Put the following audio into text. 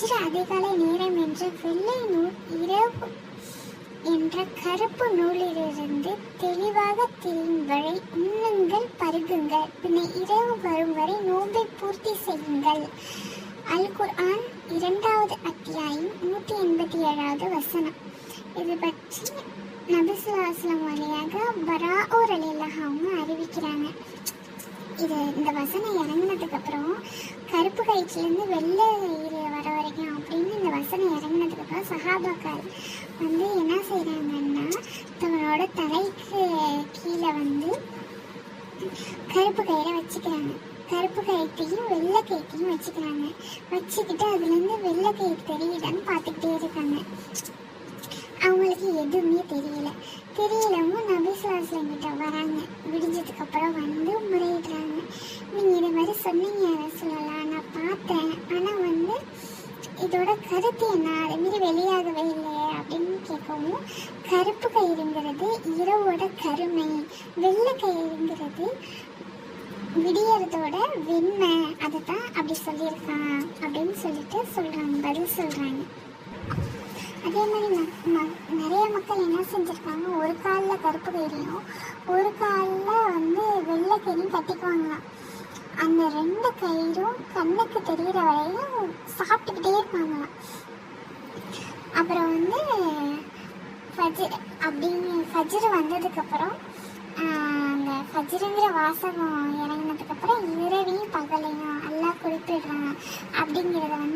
வஜ்ர அதிகாலை நேரம் என்ற வெள்ளை நூல் இரவு என்ற கருப்பு நூலிலிருந்து தெளிவாக தெரியும் வரை உண்ணுங்கள் பருகுங்கள். பின்ன இரவு வரும் வரை நோன்பை பூர்த்தி செய்யுங்கள். அல் குர்ஆன் இரண்டாவது அத்தியாயம் நூற்றி எண்பத்தி ஏழாவது வசனம். இது பற்றி நபிசுல்லாஸ்லாம் வழியாக வரா அலில்லாஹ் அவங்க அறிவிக்கிறாங்க. இது இந்த வசனம் இறங்கினதுக்கு அப்புறம் கருப்பு கயிற்றுலேருந்து வெள்ளை வர வரைக்கும் அப்படின்னு இந்த வசனம் இறங்கினதுக்கு அப்புறம் சஹாபாக்கள் வந்து என்ன செய்கிறாங்கன்னா தங்களோட தலைக்கு கீழே வந்து கருப்பு கயிறை வச்சுக்கிறாங்க. கருப்பு கயிற்றையும் வெள்ளை கயிற்றையும் வச்சுக்கிறாங்க. வச்சுக்கிட்டு அதுலேருந்து வெள்ளை கயிறு தெரியுதான்னு பார்த்துக்கிட்டே இருக்காங்க. அவங்களுக்கு எதுவுமே தெரியல. தெரியலவும் நபிசுலாஸ்லம் கிட்ட வராங்க. விடிஞ்சதுக்கு அப்புறம் வந்து முறையிடுறாங்க. நீங்கள் இது மாதிரி சொன்னீங்க சொல்லலாம் நான் பார்த்தேன். ஆனால் வந்து இதோட கருத்து என்ன? அது மாரி வெளியாகவே இல்லை அப்படின்னு கேட்கவும் கருப்பு கயிறுங்கிறது இரவோட கருமை வெள்ளை கயிறுங்கிறது விடியறதோட வெண்மை. அதை தான் அப்படி சொல்லியிருக்கான் அப்படின்னு சொல்லிட்டு சொல்கிறாங்க பதில் சொல்கிறாங்க அதே மாதிரி நிறைய மக்கள் என்ன செஞ்சுருக்காங்க? ஒரு காலில் கருப்பு கயிறையும் ஒரு காலில் வந்து வெள்ளை கயிறையும் கட்டிக்குவாங்களாம். அந்த ரெண்டு கயிறும் கண்ணுக்கு தெரிகிற வரையும் சாப்பிட்டுக்கிட்டே இருப்பாங்களாம் அப்புறம் வந்து ஃபஜி அப்படின்னு ஃபஜ்ரு வந்ததுக்கப்புறம் அந்த ஃபஜ்ருங்கிற வாசகம் இறங்கினதுக்கப்புறம் இரவையும் பகலையும் எல்லாம் குறிப்பிடுறாங்க அப்படிங்கிறத வந்து